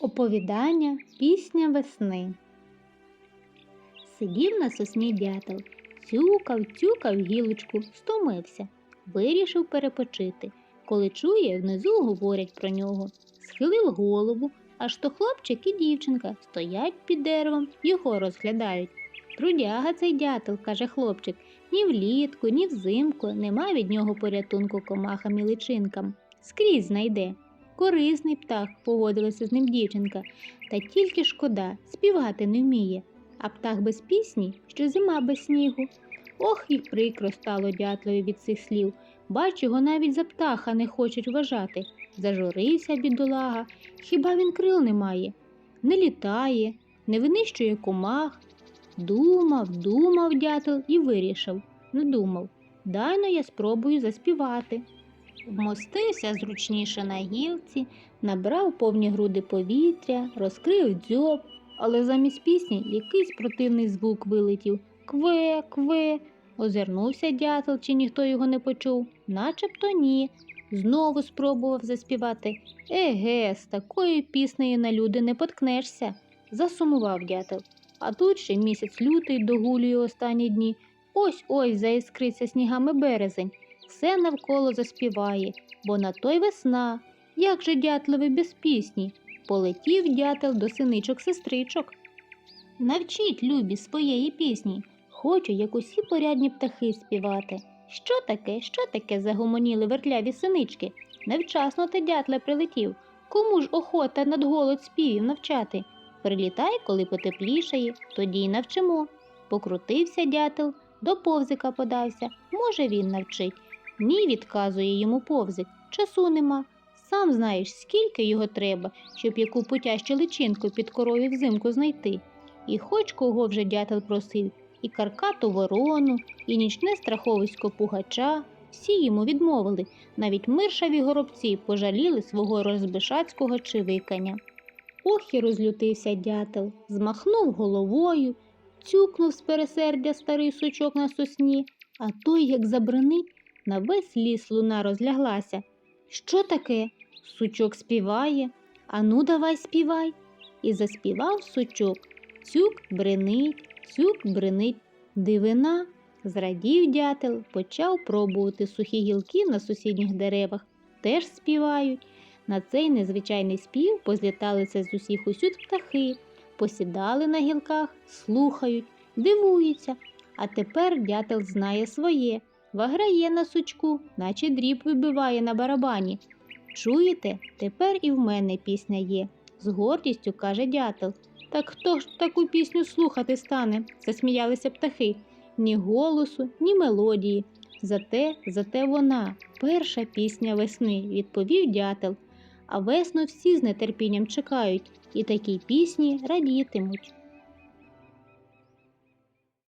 Оповідання Пісня весни. Сидів на сосні дятел, цюкав, цюкав гілочку, стомився, вирішив перепочити. Коли чує, внизу говорять про нього. Схилив голову, аж то хлопчик і дівчинка стоять під деревом, його розглядають. Трудяга цей дятел, каже хлопчик, ні влітку, ні взимку нема від нього порятунку комахам і личинкам. Скрізь знайде. Корисний птах, погодилася з ним дівчинка, та тільки шкода, співати не вміє. А птах без пісні, що зима без снігу. Ох, і прикро стало дятлові від цих слів. Бач, його навіть за птаха не хочуть вважати. Зажурився бідолага. Хіба він крил не має? Не літає, не винищує комах. Думав, думав дятел і вирішив. Не думав. Дайно я спробую заспівати. Вмостився зручніше на гілці, набрав повні груди повітря, розкрив дзьоб, але замість пісні якийсь противний звук вилетів. Кве, кве. Озирнувся дятел, чи ніхто його не почув, начебто ні. Знову спробував заспівати. Еге, з такою піснею на люди не поткнешся. Засумував дятел. А тут ще місяць лютий догулює останні дні. Ось ось заіскриться снігами березень. Все навколо заспіває, бо на той весна. Як же дятлові без пісні? Полетів дятел до синичок сестричок. Навчіть любі своєї пісні. Хочу, як усі порядні птахи співати. Що таке, що таке? загомоніли вертляві синички. Невчасно ти дятле прилетів. Кому ж охота над голод співів навчати? Прилітай, коли потеплішає, тоді й навчимо. Покрутився дятел, до повзика подався. Може, він навчить. Ні, відказує йому повзик. Часу нема. Сам знаєш, скільки його треба, щоб яку потящу личинку під корою взимку знайти. І хоч кого вже дятел просив, і каркату ворону, і нічне страховисько пугача, всі йому відмовили, навіть миршаві горобці пожаліли свого розбишацького чивикання. Ох і розлютився дятел, змахнув головою, цюкнув з пересердя старий сучок на сосні, а той, як забринить, на весь ліс луна розляглася. Що таке? Сучок співає. Ану, давай співай. І заспівав сучок. Цюк бренить, цюк бренить. Дивина. Зрадів дятел, почав пробувати сухі гілки на сусідніх деревах. Теж співають. На цей незвичайний спів позліталися з усіх усюд птахи, посідали на гілках, слухають, дивуються. А тепер дятел знає своє, ваграє на сучку, наче дріб вибиває на барабані. Чуєте, тепер і в мене пісня є, з гордістю каже дятел. Так хто ж таку пісню слухати стане? засміялися птахи. Ні голосу, ні мелодії. Зате, зате вона, перша пісня весни, відповів дятел. А весну всі з нетерпінням чекають і такій пісні радітимуть.